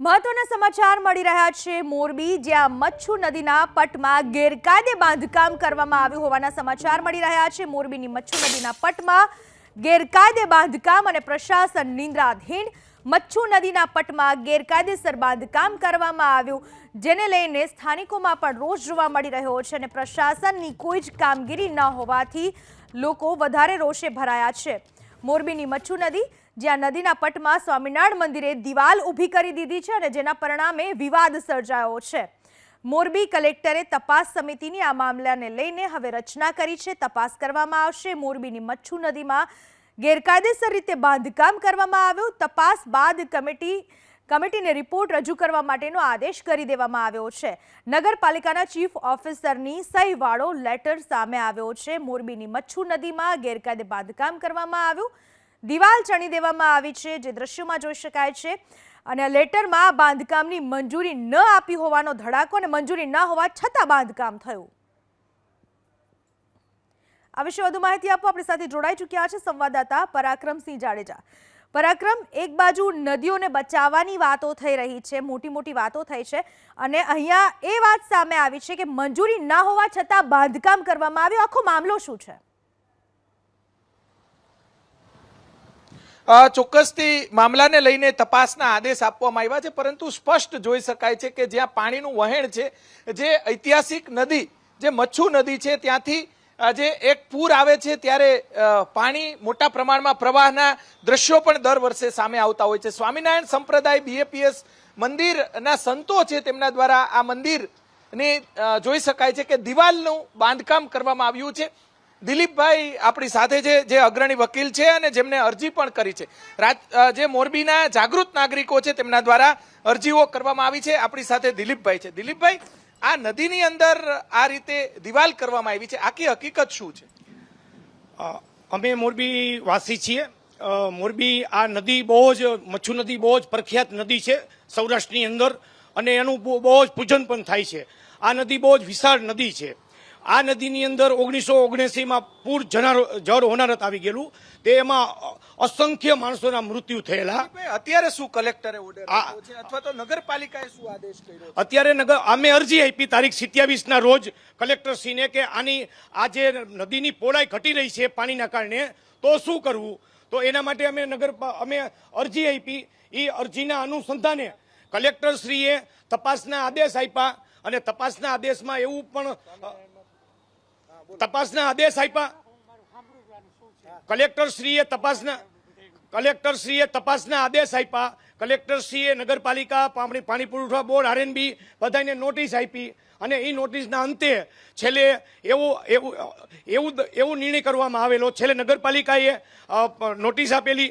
મહત્વના સમાચાર મળી રહ્યા છે. મોરબી જ્યાં મચ્છુ નદીના પટમાં ગેરકાયદે બાંધકામ કરવામાં આવ્યું હોવાના સમાચાર મળી રહ્યા છે. મોરબીની મચ્છુ નદીના પટમાં ગેરકાયદે બાંધકામ અને પ્રશાસન નિંદ્રાધીન મચ્છુ નદીના પટમાં ગેરકાયદેસર બાંધકામ કરવામાં આવ્યું, જેને લઈને સ્થાનિકોમાં પણ રોષ જોવા મળી રહ્યો છે અને પ્રશાસનની કોઈ જ કામગીરી ન હોવાથી લોકો વધારે રોષે ભરાયા છે. મોરબીની મચ્છુ નદી જ્યાં નદીના પટમાં સ્વામિનારાયણ મંદિરે દિવાલ ઊભી કરી દીધી છે અને જેના પરિણામે વિવાદ સર્જાયો છે. મોરબી કલેક્ટરે તપાસ સમિતિની આ મામલાને લઈને હવે રચના કરી છે. તપાસ કરવામાં આવશે. મોરબીની મચ્છુ નદીમાં ગેરકાયદેસર રીતે બાંધકામ કરવામાં આવ્યું. તપાસ બાદ કમિટી, કમિટીને રિપોર્ટ રજૂ કરવા માટેનો આદેશ કરી દેવામાં આવ્યો છે. નગરપાલિકાના ચીફ ઓફિસરની સહીવાળો લેટર સામે આવ્યો છે. મોરબીની મચ્છુ નદીમાં ગેરકાયદે બાંધકામ કરવામાં આવ્યું. દિવાલ ચણી દેવામાં આવી છે, જે દ્રશ્યોમાં જોઈ શકાય છે. અને લેટરમાં બાંધકામની મંજૂરી ન આપી હોવાનો ધડાકો અને મંજૂરી ન હોવા છતાં બાંધકામ થયું. આ વિશે વધુ માહિતી આપો. આપણી સાથે જોડાઈ ચૂક્યા છે સંવાદદાતા પરાક્રમસિંહ જાડેજા. પરાક્રમ, એક બાજુ નદીઓને બચાવવાની વાતો થઈ રહી છે, મોટી મોટી વાતો થઈ છે. અને અહીંયા એ વાત સામે આવી છે કે મંજૂરી ના હોવા છતાં બાંધકામ કરવામાં આવ્યું. આખો મામલો શું છે? ચોક્કસથી મામલાને લઈને તપાસના આદેશ આપવામાં આવ્યા છે, પરંતુ સ્પષ્ટ જોઈ શકાય છે કે જ્યાં પાણીનું વહેણ છે, જે ઐતિહાસિક નદી, જે મચ્છુ નદી છે, ત્યાંથી જે એક પૂર આવે છે, ત્યારે પાણી મોટા પ્રમાણમાં પ્રવાહના દ્રશ્યો પણ દર વર્ષે સામે આવતા હોય છે. સ્વામિનારાયણ સંપ્રદાય, બીએપીએસ મંદિરના સંતો છે તેમના દ્વારા આ મંદિરની જોઈ શકાય છે કે દિવાલનું બાંધકામ કરવામાં આવ્યું છે. દિલીપભાઈ આપણી સાથે છે, જે અગ્રણી વકીલ છે અને જેમને અરજી પણ કરી છે. જે મોરબીના જાગૃત નાગરિકો છે, તેમના દ્વારા અરજીઓ કરવામાં આવી છે. આપણી સાથે દિલીપભાઈ છે. દિલીપભાઈ, આ નદીની અંદર આ રીતે દિવાલ કરવામાં આવી છે. આખી હકીકત શું છે? અમે મોરબી વાસી છીએ. મોરબી આ નદી બહુ જ, મચ્છુ નદી બહુ જ પ્રખ્યાત નદી છે સૌરાષ્ટ્રની અંદર અને એનું બહુ જ પૂજન પણ થાય છે. આ નદી બહુ જ વિશાળ નદી છે. આ નદીની અંદર ઓગણીસો ઓગણસીમાં પૂર જનાર જળ હોનારત આવી ગયેલું. તે એમાં અસંખ્ય માણસોના મૃત્યુ થયેલા. અત્યારે શું કલેક્ટરે ઓર્ડર છે? અથવા તો નગરપાલિકાએ શું આદેશ કર્યો અત્યારે નગર અમે અરજી આપી તારીખ સિત્યાવીસ ના રોજ કલેક્ટરશ્રીને કે આની આ જે નદીની પહોળાઈ ઘટી રહી છે પાણીના કારણે તો શું કરવું? તો એના માટે અમે નગર અમે અરજી આપી. એ અરજીના અનુસંધાને કલેક્ટરશ્રીએ તપાસના આદેશ આપ્યા અને તપાસના આદેશમાં એવું પણ તપાસના આદેશ આપ્યા. કલેક્ટરશ્રીએ તપાસના કલેક્ટરશ્રીએ તપાસના આદેશ આપ્યા. કલેક્ટરશ્રીએ નગરપાલિકા પાણી પાણી પુરવઠા બોર્ડ, આરએનબી બધાને નોટિસ આપી અને એ નોટિસના અંતે છેલ્લે એવું એવું એવું એવું નિર્ણય કરવામાં આવેલો. છેલ્લે નગરપાલિકાએ નોટિસ આપેલી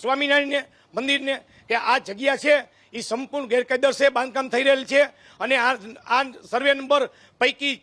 સ્વામિનારાયણને, મંદિરને કે આ જગ્યા છે એ સંપૂર્ણ ગેરકાયદેસર બાંધકામ થઈ રહેલ છે. અને આ આ સર્વે નંબર પૈકી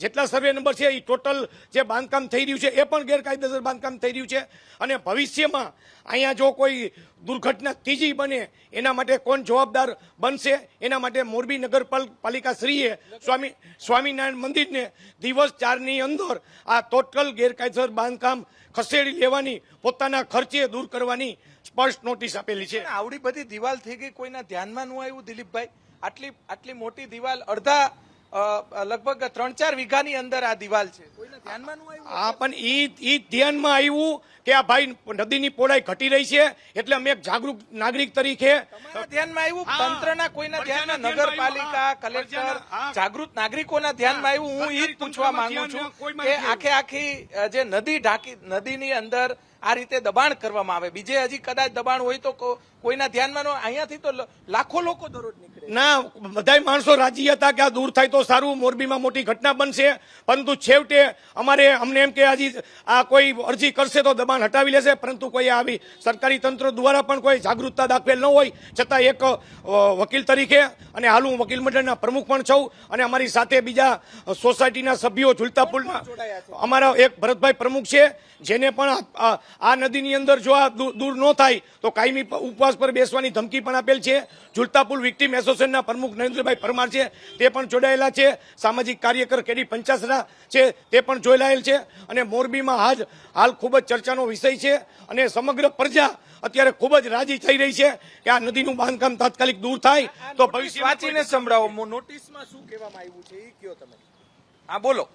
જેટલા સર્વે નંબર છે એ ટોટલ જે બાંધકામ થઈ રહ્યું છે, એ પણ ગેરકાયદેસર બાંધકામ થઈ રહ્યું છે. અને ભવિષ્યમાં અહીંયા જો કોઈ દુર્ઘટના ત્રીજી બને, એના માટે કોણ જવાબદાર બનશે? એના માટે મોરબી નગરપાલિકાશ્રીએ સ્વામી, સ્વામિનારાયણ મંદિરને દિવસ ચારની અંદર આ ટોટલ ગેરકાયદેસર બાંધકામ ખસેડી લેવાની, પોતાના ખર્ચે દૂર કરવાની સ્પષ્ટ નોટિસ આપેલી છે. આવડી બધી દિવાલ થઈ ગઈ કોઈના ધ્યાનમાં ન આવ્યું દિલીપભાઈ. આટલી આટલી મોટી દિવાલ અડધા લગભગ ત્રણ ચાર વીઘાની અંદર આ દિવાલ છે. આ પણ ઈ ઈ ધ્યાનમાં આવ્યું કે આ ભાઈ નદીની પહોળાઈ ઘટી રહી છે એટલે અમે એક જાગૃત નાગરિક તરીકે ધ્યાનમાં આવ્યું? હા. તંત્રના કોઈના ધ્યાનમાં? નગરપાલિકા કલેક્ટર જાગૃત નાગરિકોના ધ્યાનમાં આવ્યું? હું એ જ પૂછવા માંગુ છું કે આખે આખી જે નદી ઢાંકી નદીની અંદર આ રીતે દબાણ કરવામાં આવે. બીજે હજી કદાચ દબાણ હોય તો કોઈના ધ્યાનમાં અહીંયાથી તો લાખો લોકો દરરોજ ના બધાય માણસો રાજી હતા કે આ દૂર થાય તો સારું મોરબીમાં મોટી ઘટના બનશે. પરંતુ છેવટે અમારે અમને એમ કે હજી આ કોઈ અરજી કરશે તો દબાણ હટાવી લેશે. પરંતુ કોઈ આવી સરકારી તંત્ર દ્વારા પણ કોઈ જાગૃતતા દાખવેલ ન હોય. છતાં એક વકીલ તરીકે અને હાલ હું વકીલ મંડળના પ્રમુખ પણ છું અને અમારી સાથે બીજા સોસાયટીના સભ્યો ઝુલતાપુલના અમારા એક ભરતભાઈ પ્રમુખ છે જેને પણ આ- નદીની અંદર જો આ દૂર ન થાય તો કાયમી ઉપવાસ પર બેસવાની ધમકી પણ આપેલ છે. ઝુલતાપુલ વિક્ટીમ વિક્ટીમ એસોસિએશનના પ્રમુખ નરેન્દ્રભાઈ પરમાર છે તે પણ જોડાયેલા છે. સામાજિક કાર્યકર કેડી પંચાસરા છે તે પણ જોડાયેલ છે. અને મોરબીમાં આજ હાલ ખૂબ જ ચર્ચાનો વિષય છે અને સમગ્ર પ્રજા અત્યારે ખૂબ જ રાજી થઈ રહી છે કે આ નદીનું બાંધકામ તાત્કાલિક દૂર થાય તો ભવિષ્ય વાંચીને સંભળાવો. નોટિસમાં શું કહેવામાં આવ્યું છે એ કયો તમે? હા બોલો.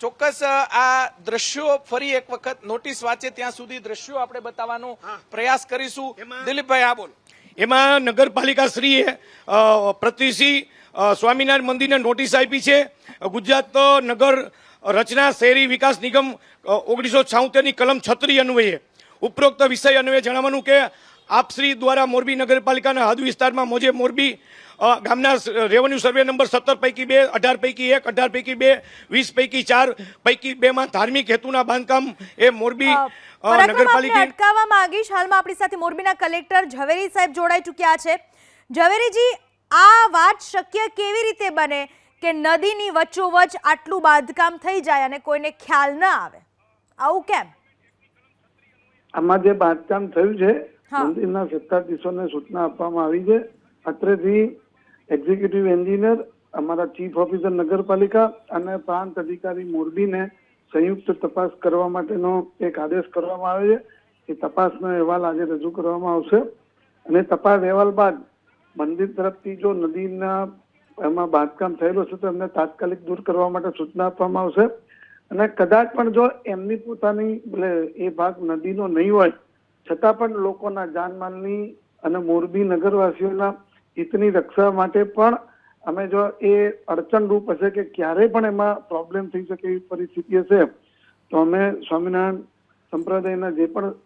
ચોક્કસ આ દ્રશ્યો ફરી એક વખત નોટિસ વાંચે ત્યાં સુધી દ્રશ્યો આપણે બતાવવાનો પ્રયાસ કરીશું. દિલીપભાઈ હા બોલો. એમાં નગરપાલિકા શ્રીએ અ, પ્રતિશ્રી સ્વામિનારાયણ મંદિરને નોટિસ આપી છે. ગુજરાત નગર રચના શહેરી વિકાસ નિગમ ઓગણીસો છાઉતેરની કલમ છત્રી અન્વયે. ઉપરોક્ત વિષય અન્વયે જણાવવાનું કે આપશ્રી દ્વારા મોરબી નગરપાલિકાના હદ વિસ્તારમાં મોજે મોરબી ગામના રેવન્યુ સર્વે નંબર સત્તર પૈકી બે અઢાર પૈકી એક અઢાર પૈકી બે વીસ પૈકી ચાર પૈકી બેમાં ધાર્મિક હેતુના બાંધકામ એ મોરબી નગરપાલિકા અટકાવવા માંગીશ. હાલમાં આપણી સાથે મોરબીના કલેક્ટર ઝવેરી સાહેબ જોડાઈ ચૂક્યા છે. ઝવેરીજી આ વાત શક્ય કેવી રીતે બને કે નદીની વચ્ચોવચ આટલું બાંધકામ થઈ જાય અને કોઈને ખ્યાલ ના આવે? આવું કેમ? આમાં જે બાંધકામ થયું છે મંદિરના સત્તાધીશોને સૂચના આપવામાં આવી છે. અત્રેથી એક્ઝિક્યુટિવ એન્જિનિયર અમારા ચીફ ઓફિસર નગરપાલિકા અને પ્રાંત અધિકારી મોરબીને સંયુક્ત તપાસ કરવા માટેનો એક આદેશ કરવામાં આવે છે. એ તપાસનો અહેવાલ આજે રજૂ કરવામાં આવશે. અને તપાસ અહેવાલ બાદ મંદિર તરફથી જો નદીના એમાં બાંધકામ થયેલું છે તો એમને તાત્કાલિક દૂર કરવા માટે સૂચના આપવામાં આવશે. અને કદાચ પણ જો એમની પોતાની એટલે એ ભાગ નદીનો નહીં હોય, છતાં પણ લોકોના જાનમાલની અને મોરબી નગરવાસીઓના હિતની રક્ષા માટે પણ અમે જો એ અડચણરૂપ હશે કે ક્યારે પણ એમાં પ્રોબ્લેમ થઈ શકે એવી પરિસ્થિતિ હશે તો અમે સ્વામિનારાયણ સંપ્રદાયના જે પણ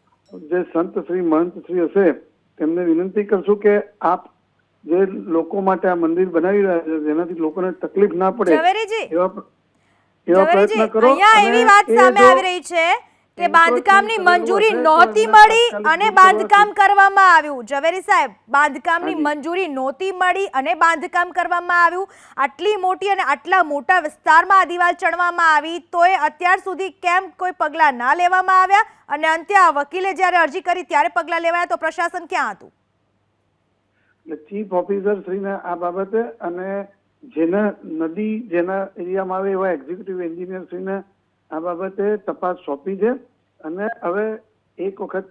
જે સંત શ્રી મહંત શ્રી હશે તેમને વિનંતી કરશું કે આપ જે લોકો માટે આ મંદિર બનાવી રહ્યા છે જેનાથી લોકોને તકલીફ ના પડે એવા એવા પ્રયત્ન કરો એવી વાત સામે આવી રહી છે enforcement બાંધકામની મંજૂરી નહોતી મળી અને બાંધકામ કરવામાં આવ્યું. ઝવેરી સાહેબ બાંધકામની મંજૂરી નહોતી મળી અને બાંધકામ કરવામાં આવ્યું. આટલી મોટી અને આટલા મોટા વિસ્તારમાં આ દિવાલ ચણવામાં આવી તોય અત્યાર સુધી કેમ કોઈ પગલાં ના લેવામાં આવ્યા? અને અંતે આ વકીલે જ્યારે અરજી કરી ત્યારે પગલાં લેવાયા તો પ્રશાસન ક્યાં હતું? ચીફ ઓફિસર શ્રીને આ બાબતે અને જેના નદી જેના એરિયામાં આવે એવા એક્ઝિક્યુટિવ એન્જિનિયર શ્રીને આ બાબતે તપાસ સોંપી છે અને હવે એક વખત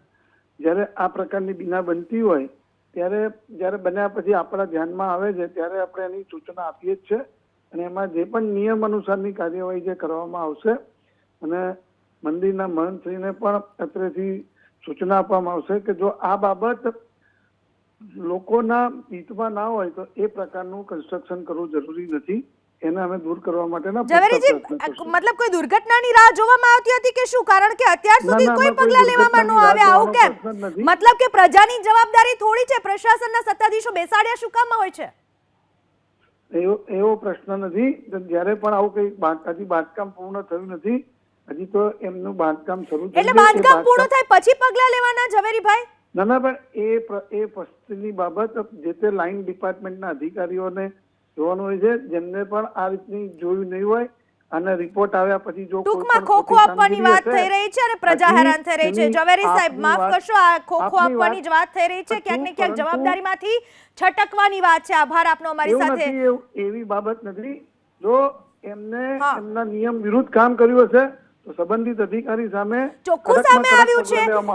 જ્યારે આ પ્રકારની બીના બનતી હોય, ત્યારે જ્યારે બન્યા પછી આપણા ધ્યાનમાં આવે છે, ત્યારે આપણે એની સૂચના આપીએ જ છે અને એમાં જે પણ નિયમ અનુસારની કાર્યવાહી જે કરવામાં આવશે અને મંદિરના મહંતશ્રીને પણ અત્રેથી સૂચના આપવામાં આવશે કે જો આ બાબત લોકોના હિતમાં ના હોય, તો એ પ્રકારનું કન્સ્ટ્રક્શન કરવું જરૂરી નથી. એને અમે દૂર કરવા માટેના ઝવેરીજી મતલબ કોઈ દુર્ઘટનાની રાહ જોવામાં આવતી હતી કે શું? કારણ કે અત્યાર સુધી કોઈ પગલા લેવામાં ન આવ્યા આવું. કેમ. મતલબ કે પ્રજાની જવાબદારી થોડી છે. પ્રશાસનના સત્તાધીશો બેસાડ્યા શું કામમાં હોય છે? એવો એવો પ્રશ્ન નથી. જ્યારે પણ આવું કઈ હજી બાંધકામ પૂર્ણ થયું નથી હજી તો એમનું બાંધકામ શરૂ એટલે બાંધકામ પૂર્ણ થાય પછી પગલાં લેવાના ઝવેરીભાઈ? ના ના પણ એ એ પ્રશ્નની બાબત જે તે લાઇન ડિપાર્ટમેન્ટના અધિકારીઓને જોવાનું હોય છે. જેમને પણ આ રીતની જોયું નહીં હોય અને રિપોર્ટ આવ્યા પછી જો ટૂંકમાં ખોખો આપવાની વાત થઈ રહી છે અને પ્રજા હેરાન થઈ રહી છે. જવેરી સાહેબ માફ કરશો આ ખોખો આપવાની જ વાત થઈ રહી છે. ક્યાંક ને ક્યાંક જવાબદારીમાંથી છટકવાની વાત છે. આભાર આપનો અમારી સાથે. એવું- બાબત નથી. જો એમને. એમના નિયમ વિરુદ્ધ કામ કર્યું હશે સંબંધિત અધિકારી સામે ચોખ્ખું સામે આવ્યું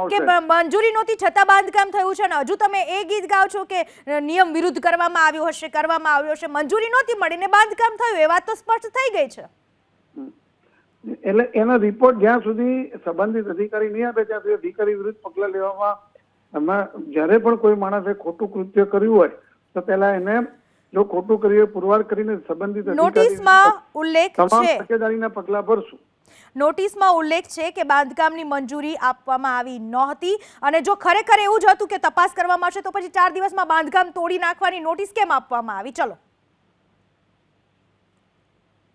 છે કે મંજૂરી નહોતી છતાં બાંધકામ થયું છે અને હજુ તમે એ ગીત ગાઓ છો કે નિયમ વિરુદ્ધ કરવામાં આવ્યો હશે કરવામાં આવ્યો હશે મંજૂરી નહોતી મળીને બાંધકામ થયું એ વાત તો સ્પષ્ટ થઈ ગઈ છે. એટલે એનો રિપોર્ટ જ્યાં સુધી સંબંધિત અધિકારી નહીં આપે ત્યાં સુધી અધિકારી વિરુદ્ધ પગલાં લેવામાં એમાં જ્યારે પણ કોઈ માણસે ખોટું કૃત્ય કર્યું હોય તો પહેલા એને જો ખોટું કરીએ પુરવાર કરીને સંબંધિત નોટિસમાં ઉલ્લેખ તમામ છે. તકેદારીના પગલાં ભરશું. નોટિસમાં ઉલ્લેખ છે કે બાંધકામની મંજૂરી આપવામાં આવી નહોતી અને જો ખરેખર એવું જ હતું કે તપાસ કરવામાં આવશે તો પછી ચાર દિવસમાં બાંધકામ તોડી નાખવાની નોટિસ કેમ આપવામાં આવી? ચલો.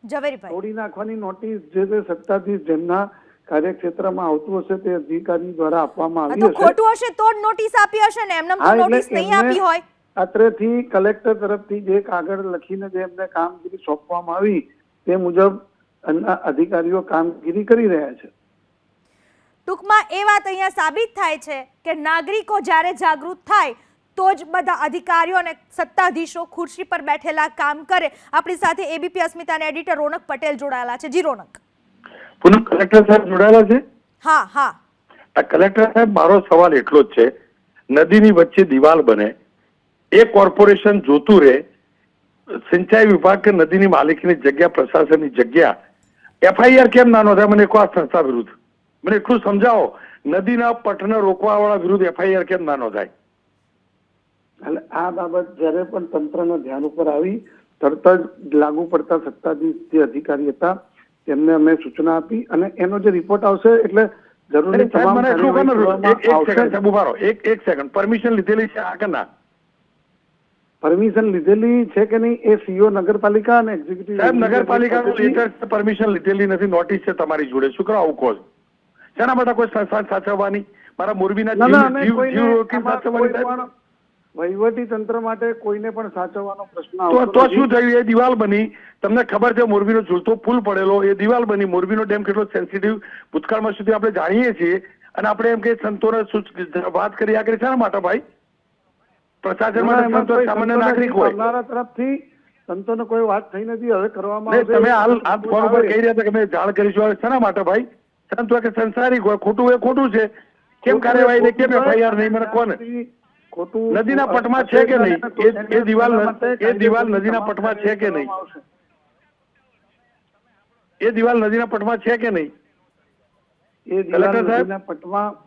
ઝવેરીભાઈ. તોડી નાખવાની નોટિસ જે તે સત્તાધીશ જેમના કાર્યક્ષેત્રમાં આવતું હશે તે અધિકારી દ્વારા આપવામાં આવી તો હશે. ખોટું હશે તો જ નોટિસ આપી હશે ને. એમને નોટિસ નહીં આપી હોય. અત્રેથી કલેક્ટર તરફથી જે કાગળ લખીને જે એમને કામગીરી સોંપવામાં આવી તે મુજબ અન્ય અધિકારીઓ કામગીરી કરી રહ્યા છે. ટૂંકમાં એ વાત અહીંયા સાબિત થાય છે કે નાગરિકો જ્યારે જાગૃત થાય તો જ બધા અધિકારીઓ અને સત્તાધીશો ખુરશી પર બેઠેલા કામ કરે. આપણી સાથે એબીપી અસ્મિતાના એડિટર રોનક પટેલ જોડાયેલા છે. જી રોનક. પુનઃ કલેક્ટર સાહેબ જોડાયેલા છે? હા હા. આ કલેક્ટર સાહેબ મારો સવાલ એટલો જ છે. નદીની વચ્ચે દિવાલ બને એ કોર્પોરેશન જોતું રહે સિંચાઈ વિભાગ કે નદીની માલિકીની જગ્યા પ્રશાસનની જગ્યા એફઆઈઆર કેમ ના નોંધાય? મને કહો આ સંસ્થા વિરુદ્ધ. મને એટલું સમજાવો નદીના પટને રોકવા વાળા વિરુદ્ધ એફઆઈઆર કેમ ના નોંધાય? એટલે આ બાબત જ્યારે પણ તંત્રના ધ્યાન ઉપર આવી તરત જ લાગુ પડતા સત્તાધીશ જે અધિકારી હતા તેમને અમે સૂચના આપી અને એનો જે રિપોર્ટ આવશે એટલે જરૂરી તમામ એક સેકન્ડ. પરમિશન લીધેલી છે આ કે ના? પરમિશન લીધેલી છે કે નહીં એ સીઓ નગરપાલિકા અને એક્ઝિક્યુટિવ સાહેબ નગરપાલિકાનું લેટર પરમિશન લીધેલી નથી નોટિસ છે તમારી જોડે. શું કરો આવું કહો છો? શેના માટે કોઈ સંસ્થા સાચવવાની? મારા મોરબીના જીવ જીવ રોકી સાચવવાની વહીવટી તંત્ર માટે કોઈને પણ સાચવવાનો પ્રશ્ન તો. શું થયું? એ દિવાલ બની. તમને ખબર છે મોરબીનો ઝૂલતો પુલ પડેલો. એ દિવાલ બની. મોરબીનો ડેમ કેટલો સેન્સિટિવ ભૂતકાળમાં સુધી આપણે જાણીએ છીએ. અને આપણે એમ કે સંતોને વાત કરી આગળ? શાના માટે ભાઈ? પ્રશાસન ના, માટે એમાં સામાન્ય નાગરિક હોય. આવનારા તરફથી સંતોને કોઈ વાત થઈ નથી. હવે કરવામાં આવશે. તમે હાલ આ ફોન ઉપર કહી રહ્યા હતા કે અમે જાણ કરીશું શાના માટે ભાઈ? સંત કે સંસારિક હોય ખોટું છે. કેમ કાર્યવાહી ને કેમ એફઆઈઆર નહીં? મને કોને? ખોટું નદીના પટમાં છે કે નહીં? એ- એ દિવાલ એ દિવાલ નદીના પટમાં છે કે નહીં? એ દિવાલ નદીના પટમાં છે કે નહીં? એ દિવાલ? નદીના પટમાં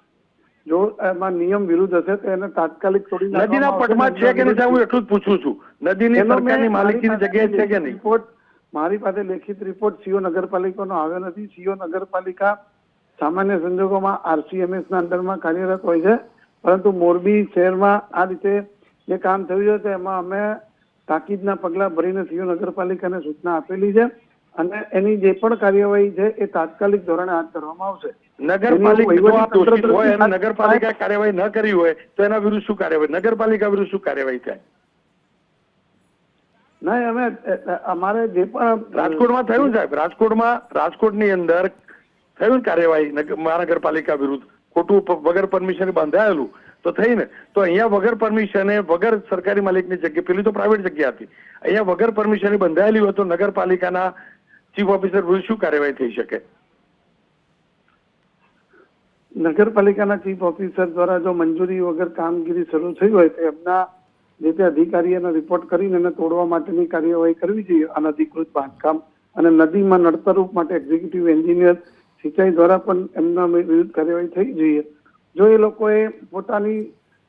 જો એમાં નિયમ વિરુદ્ધ હશે તો એને તાત્કાલિક છોડી નદીના પટમાં છે કે નહીં હું એટલું જ પૂછું છું. નદીની સરકારની માલિકીની જગ્યાએ છે કે નહીં? રિપોર્ટ મારી પાસે લેખિત રિપોર્ટ સીઓ નગરપાલિકાનો આવ્યો નથી. સીઓ નગરપાલિકા સામાન્ય સંજોગોમાં આરસીએમએસ ના અંડરમાં કાર્યરત હોય છે. પરંતુ મોરબી શહેરમાં આ રીતે જે કામ થયું છે એમાં અમે તાકીદના પગલા ભરીને સીઓ નગરપાલિકાને સૂચના આપેલી છે. અને એની જે પણ કાર્યવાહી છે એ તાત્કાલિક ધોરણે હાથ ધરવામાં આવશે. નગરપાલિકા નગરપાલિકાએ કાર્યવાહી ન કરી હોય તો એના વિરુદ્ધ શું કાર્યવાહી? નગરપાલિકા વિરુદ્ધ શું કાર્યવાહી થાય? ના અમે અ, અ, અમારે જે પણ રાજકોટમાં થયું સાહેબ? રાજકોટમાં રાજકોટની અંદર થયું કાર્યવાહી નગર- મહાનગરપાલિકા વિરુદ્ધ? ખોટું વગર પરમિશન બંધાયેલું? તો થઈને તો અહીંયા વગર પરમિશને વગર સરકારી માલિકની જગ્યા પેલી તો પ્રાઇવેટ જગ્યા હતી. અહીંયા વગર પરમિશને બંધાયેલી હોય તો નગરપાલિકાના ચીફ ઓફિસર વિરુદ્ધ શું કાર્યવાહી થઈ શકે? નગરપાલિકાના ચીફ ઓફિસર દ્વારા જો મંજૂરી વગર કામગીરી શરૂ થઈ હોય તો એમના જે તે અધિકારીઓનો રિપોર્ટ કરીને એને તોડવા માટેની કાર્યવાહી કરવી જોઈએ. અનધિકૃત બાંધકામ અને નદીમાં નડતરરૂપ માટે એક્ઝિક્યુટિવ એન્જિનિયર સિંચાઈ દ્વારા પણ એમના વિરુદ્ધ કાર્યવાહી થઈ જોઈએ. જો એ લોકોએ પોતાની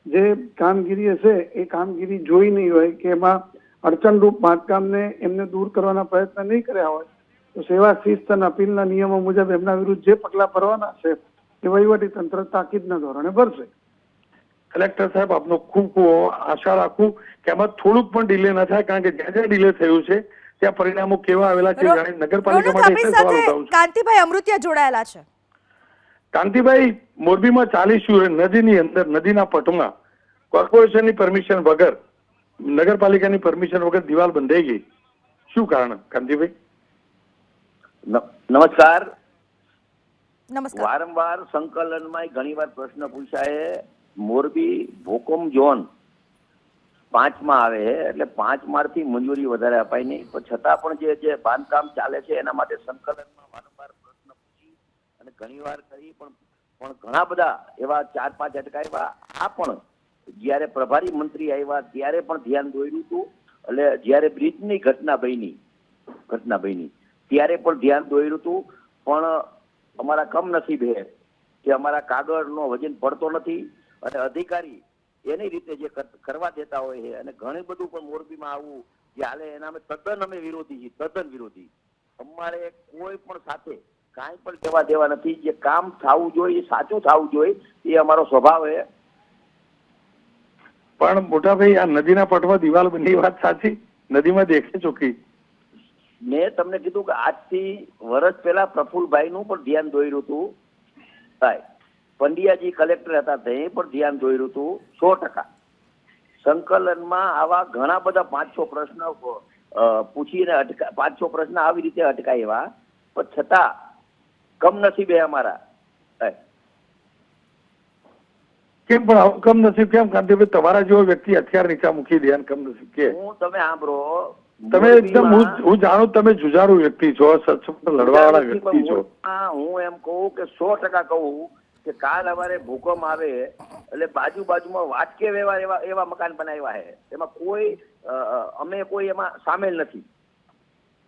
જે કામગીરી હશે, એ કામગીરી જોઈ નહીં હોય કે એમાં અડચણરૂપ બાંધકામને એમને દૂર કરવાના પ્રયત્ન નહીં કર્યા હોય તો સેવા શિસ્ત અને અપીલના નિયમો મુજબ એમના વિરુદ્ધ જે પગલાં ભરવાના છે એ વહીવટી તંત્ર તાકીદના ધોરણે ભરશે. કલેક્ટર સાહેબ આપનો ખૂબ ખૂબ આશા રાખું કે આમાં થોડુંક પણ ડિલે ના થાય કારણ કે જ્યાં જ્યાં ડિલે થયું છે ત્યાં પરિણામો કેવા આવેલા છે જાણી નગરપાલિકા માટે સવાલ ઉઠાવું કાંતિભાઈ અમૃતિયા જોડાયેલા છે. કાંતિભાઈ મોરબીમાં ચાલીસ નદીની અંદર નદીના પટમાં કોર્પોરેશનની પરમિશન વગર નગરપાલિકાની પરમિશન વગર દિવાલ બંધાઈ ગઈ. શું કારણ કાંતિભાઈ? નમસ્કાર. નમસ્કાર. વારંવાર સંકલનમાં ઘણીવાર પ્રશ્ન પૂછાય મોરબી ભોકમ ઝોન પાંચમાં આવે છે એટલે પાંચ માળથી મંજૂરી વધારે અપાય નહીં. પણ છતાં પણ જે જે બાંધકામ ચાલે છે એના માટે સંકલનમાં વારંવાર પ્રશ્ન પૂછી અને ઘણી વાર કરી પણ પણ ઘણા બધા એવા ચાર પાંચ અટકાવ્યા આ પણ જ્યારે પ્રભારી મંત્રી આવ્યા ત્યારે પણ ધ્યાન દોર્યું હતું. એટલે જ્યારે બ્રિજની ઘટના બની ઘટના બની ત્યારે પણ ધ્યાન દોર્યું હતું, પણ અમારા કમનસીબે કે અમારા કાગળનો વજન પડતો નથી અને અધિકારી એની રીતે જે કરવા દેતા હોય છે અને ઘણું બધું પણ મોરબીમાં આવું જે હાલે એના અમે તદ્દન અમે વિરોધી છીએ, તદ્દન વિરોધી. અમારે કોઈ પણ સાથે કાંઈ પણ કહેવા દેવા નથી, જે કામ થવું જોઈએ સાચું થવું જોઈએ, એ અમારો સ્વભાવ છે. પણ મોટાભાઈ, આ નદીના પટમાં દિવાલ બની વાત સાચી? નદીમાં દેખે ચોખ્ખી મેં તમને કીધું કે આજથી વર્ષ પહેલા પ્રફુલભાઈ નું પણ ધ્યાન દોર્યું હતું. સાહેબ પંડ્યાજી કલેક્ટર હતા તે પણ ધ્યાન દોર્યું હતું સો ટકા. સંકલનમાં આવા ઘણા બધા પાંચ છ પ્રશ્ન પૂછીને અટકા પાંચ છ પ્રશ્ન આવી રીતે અટકાવ્યા. પણ છતાં કમનસીબે અમારા કેમ પણ આવું કમ? નસીબ કેમ કાંતિભાઈ તમારા જેવો વ્યક્તિ હથિયાર નીચા મૂકી દે કમનસીબ કમ નસીબ કે. હું તમે સાંભળો તમે એકદમ હું જાણું તમે જુજારુ વ્યક્તિ છો સચોટ લડવાવાળા વ્યક્તિ છો. હું એમ કહું કે સો ટકા કહું કે કાલ અમારે ભૂકંપ આવે એટલે બાજુ બાજુમાં વાટકે એવા એવા એવા મકાન બનાવ્યા છે. એમાં કોઈ અમે કોઈ એમાં સામેલ નથી.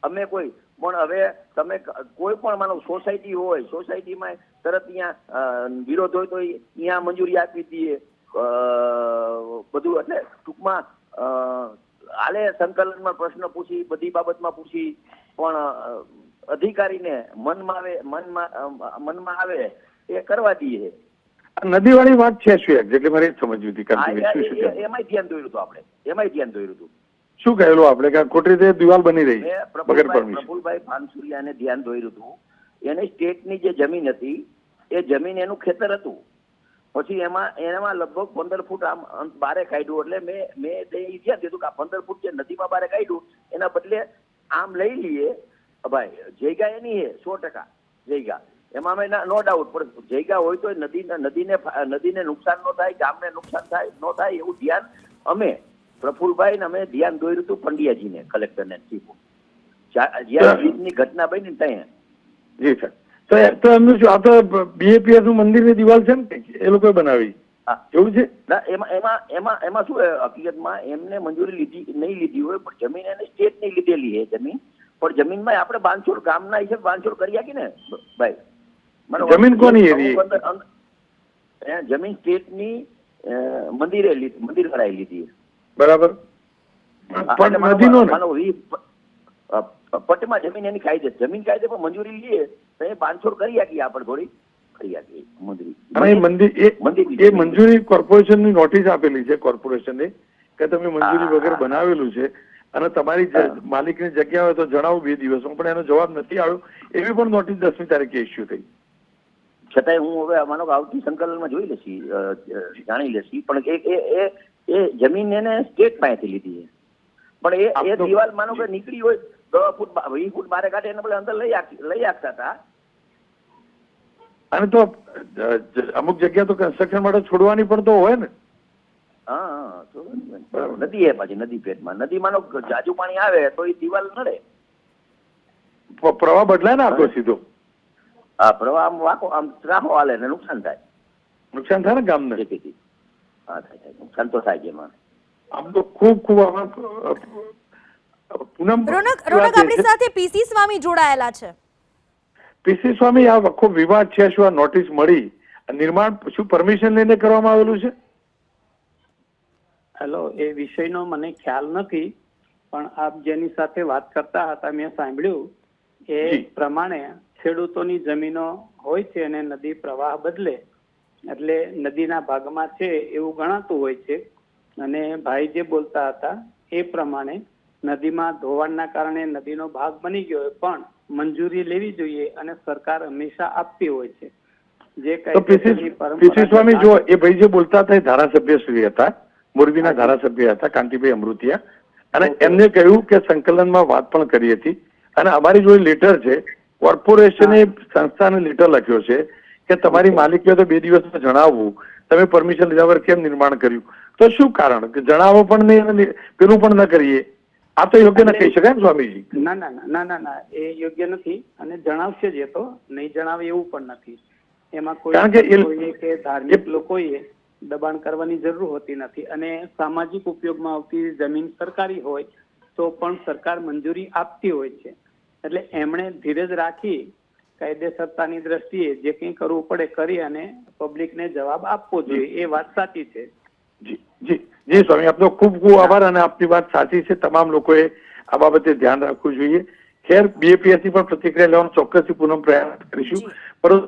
અમે કોઈ પણ હવે તમે કોઈ પણ માનો સોસાયટી હોય સોસાયટીમાં તરત અહીંયા વિરોધ હોય તો અહીંયા મંજૂરી આપી દઈએ. બધું એટલે ટૂંકમાં હાલે સંકલનમાં પ્રશ્ન પૂછી બધી બાબતમાં પૂછી પણ અધિકારીને મનમાં આવે મનમાં મનમાં આવે એ કરવા દઈએ. નદીવાળી વાત છે શું એક્ઝેક્ટલી મારે સમજવી હતી આ- કારણ કે શું એ- છે એ- એમાંય ધ્યાન દોર્યું હતું આપણે એમાંય ધ્યાન દોર્યું હતું. શું કહેલું આપણે? કે ખોટી રીતે દિવાલ બની રહી પ્રફુલભાઈ પરમિશન પ્રફુલભાઈ પાનસુરિયાને ધ્યાન દોર્યું હતું. એને સ્ટેટની જે જમીન હતી એ જમીન એનું ખેતર હતું. પછી એમાં એમાં લગભગ પંદર ફૂટ આમ અંત બારે કાઢ્યું. એટલે મેં મેં તે ધ્યાન દીધું કે આ પંદર ફૂટ જે નદીમાં બારે કાઢ્યું એના બદલે આમ લઈ લઈએ. ભાઈ જયગા એની હે સો ટકા જયગા. એમાં અમે નો ડાઉટ પણ જયગા હોય તો નદી નદીને નદીને નુકસાન ન થાય ગામને નુકસાન થાય ન થાય એવું ધ્યાન અમે પ્રફુલભાઈ ને અમે ધ્યાન દોર્યું હતું પંડ્યાજીને કલેક્ટરને ચીફ. જ્યાં બ્રિજની ઘટના બની ને ત્યાં. જી સર તો તો એમનું શું આ તો બીએપીએસનું મંદિરની દિવાલ છે ને એ લોકોએ બનાવી. એવું છે? ના એમાં એમાં એમાં એમાં શું હકીકતમાં એમને મંજૂરી લીધી નહીં લીધી હોય પણ જમીન એને સ્ટેટની લીધેલી છે જમીન. પણ જમીનમાં આપણે બાંધછોડ ગામના હિસાબ બાંધછોડ કરી આપી ને ભાઈ. જમીન કોની એવી? જમીન સ્ટેટની મંદિરે મંદિર કરાવી લીધી બરાબર. પટમાં જમીન એની કાયદે જમીન કાયદે પણ મંજૂરી લઈએ એ બાંધછોડ કરી આપી આપણે થોડી કરી આપી મંદિર. એ મંદિર એ મંજૂરી કોર્પોરેશનની નોટિસ આપેલી છે કોર્પોરેશને કે તમે મંજૂરી વગર બનાવેલું છે. અને તમારી. માલિકની જગ્યા હોય તો જણાવો બે દિવસમાં પણ એનો જવાબ નથી આવ્યો. એવી પણ નોટિસ દસમી તારીખે ઇસ્યુ થઈ. છતાંય હું હવે માનો કે આવતી સંકલનમાં જોઈ લેશી જાણી લેશી પણ એ એ એ જમીન એને સ્ટેટ પાસેથી લીધી છે. પણ એ એ દિવાલ માનો કે નીકળી હોય દસ ફૂટ વીસ ફૂટ બારે કાઢે એને અંદર લઈ લઈ આપતા હતા. અને તો અમુક જગ્યા તો કન્સ્ટ્રક્શન માટે છોડવાની પણ તો હોય ને. હા નદી એ પાછી નદી પેટમાં. નદીમાં જાજુ પાણી આવે તો એ દિવાલ નડે. પ્રવાહ બદલાય ને આખો સીધો. હા પ્રવાહ આમ વાંકો આમ ત્રાહો હાલે ને નુકસાન થાય. નુકસાન થાય ને ગામને? હા થાય થાય. નુકસાન તો થાય છે એમાં. આમ તો ખૂબ ખૂબ આમાં પૂનમ રોનક રોનક આપણી સાથે પીસી સ્વામી જોડાયેલા છે. પીસી સ્વામી આ આખો વિવાદ છે શું આ નોટિસ મળી? નિર્માણ શું પરમિશન લઈને કરવામાં આવેલું છે? હેલો એ વિષયનો મને ખ્યાલ નથી પણ આપ જેની સાથે વાત કરતા હતા મેં સાંભળ્યું એ પ્રમાણે ખેડૂતોની જમીનો હોય છે અને નદી પ્રવાહ બદલે એટલે નદીના ભાગમાં છે એવું ગણાતું હોય છે. અને ભાઈ જે બોલતા હતા એ પ્રમાણે નદીમાં ધોવાણના કારણે નદીનો ભાગ બની ગયો પણ મંજૂરી લેવી જોઈએ અને સરકાર હંમેશા આપતી હોય છે. જે પીસી સ્વામી જો એ ભાઈ જે બોલતા હતા એ ધારાસભ્ય શ્રી હતા મોરબીના ધારાસભ્ય હતા કાંતિભાઈ અમૃતિયા. અને એમને કહ્યું કે સંકલનમાં વાત પણ કરી હતી. અને અમારી જોડે લેટર છે કોર્પોરેશને સંસ્થાને લેટર લખ્યો છે કે તમારી માલિકીઓ તો બે દિવસમાં જણાવવું તમે પરમિશન લીધા વગર કેમ નિર્માણ કર્યું? તો શું કારણ? કે જણાવો પણ નહીં પેલું પણ ન કરીએ. આ તો યોગ્ય ન કહી શકાય સ્વામીજી? ના ના ના ના ના એ યોગ્ય નથી અને જણાવશે જ એ તો નહીં જણાવે એવું પણ નથી. એમાં કોઈ કે ધાર્મિક લોકોએ દબાણ કરવાની જરૂર હોતી નથી અને સામાજિક ઉપયોગમાં આવતી જમીન સરકારી હોય તો પણ સરકાર મંજૂરી આપતી હોય છે. એટલે એમણે ધીરજ રાખી કાયદેસરતાની દ્રષ્ટિએ જે કંઈ કરવું પડે કરી અને પબ્લિકને જવાબ આપવો જોઈએ. એ વાત સાચી છે. જી જી. જી સ્વામી આપનો ખૂબ ખૂબ આભાર અને આપની વાત સાચી છે. તમામ લોકોએ આ બાબતે ધ્યાન રાખવું જોઈએ. ખેર બીએપીએસસી પણ પ્રતિક્રિયા લેવાનો ચોક્કસથી પુનઃ પ્રયાસ કરીશું. પરંતુ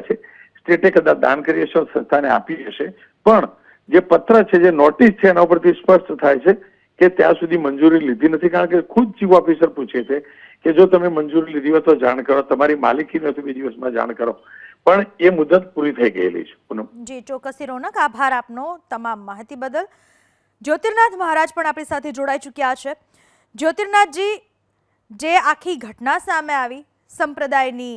છે. સ્ટેટે કદાચ દાન કરી હશે સંસ્થાને આપી હશે. પણ જે પત્ર છે જે નોટિસ છે એના ઉપરથી સ્પષ્ટ થાય છે કે ત્યાં સુધી મંજૂરી લીધી નથી. કારણ કે ખુદ ચીફ ઓફિસર પૂછે છે કે જો તમે મંજૂરી લીધી હોય તો જાણ કરો. તમારી માલિકી નથી બે દિવસમાં જાણ કરો. પણ એ મુદત પૂરી થઈ ગયેલી છે. પૂનમ. જી ચોક્કસથી રોનક આભાર આપનો તમામ માહિતી બદલ. જ્યોતિર્નાથ મહારાજ પણ આપણી સાથે જોડાઈ ચૂક્યા છે. જ્યોતિર્નાથજી જે આખી ઘટના સામે આવી સંપ્રદાયની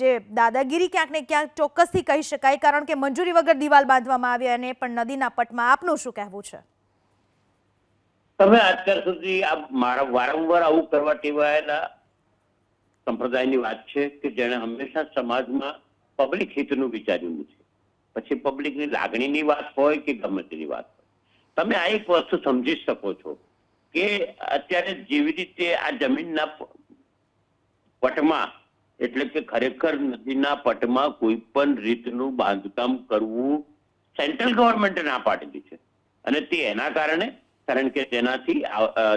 જે દાદાગીરી ક્યાંક ને ક્યાંક ચોક્કસથી કહી શકાય કારણ કે મંજૂરી વગર દિવાલ બાંધવામાં આવી અને પણ નદીના પટમાં. આપનું શું કહેવું છે? તમે અત્યાર સુધી આ મારા વારંવાર આવું કરવા ટેવાયેલા સંપ્રદાયની વાત છે કે જેણે હંમેશા સમાજમાં પબ્લિક હિતનું વિચાર્યું છે પછી પબ્લિકની લાગણીની વાત હોય કે ગમે તેની વાત હોય? તમે આ એક વસ્તુ સમજી શકો છો કે અત્યારે જેવી રીતે આ જમીનના પટમાં, એટલે કે ખરેખર નદીના પટમાં કોઈ પણ રીતનું બાંધકામ કરવું સેન્ટ્રલ ગવર્મેન્ટે ના પાડેલી છે. અને તે એના કારણે, કારણ કે તેનાથી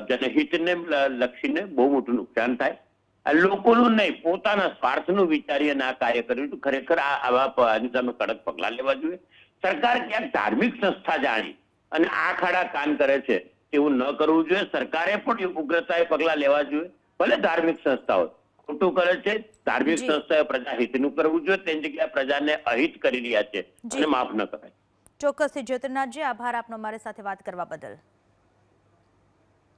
જનહિતને લક્ષીને બહુ મોટું નુકસાન થાય. લોકોનું નહીં પોતાના સ્વાર્થનું વિચારી અને આ કાર્ય કર્યું ખરેખર આ આવા સામે કડક પગલા લેવા જોઈએ. સરકાર ક્યાંક ધાર્મિક સંસ્થા જાણી અને આ ખાડા કાન કરે છે એવું ન કરવું જોઈએ. સરકારે પણ ઉગ્રતાએ પગલા લેવા જોઈએ. ભલે ધાર્મિક સંસ્થાઓ ખોટું કરે છે ધાર્મિક. સંસ્થાએ પ્રજા હિતનું કરવું જોઈએ. તેની જગ્યાએ પ્રજાને અહિત કરી રહ્યા છે. અને માફ ન કરાય. ચોક્કસથી જ્યોતિર્નાથજી આભાર આપનો મારી સાથે વાત કરવા બદલ.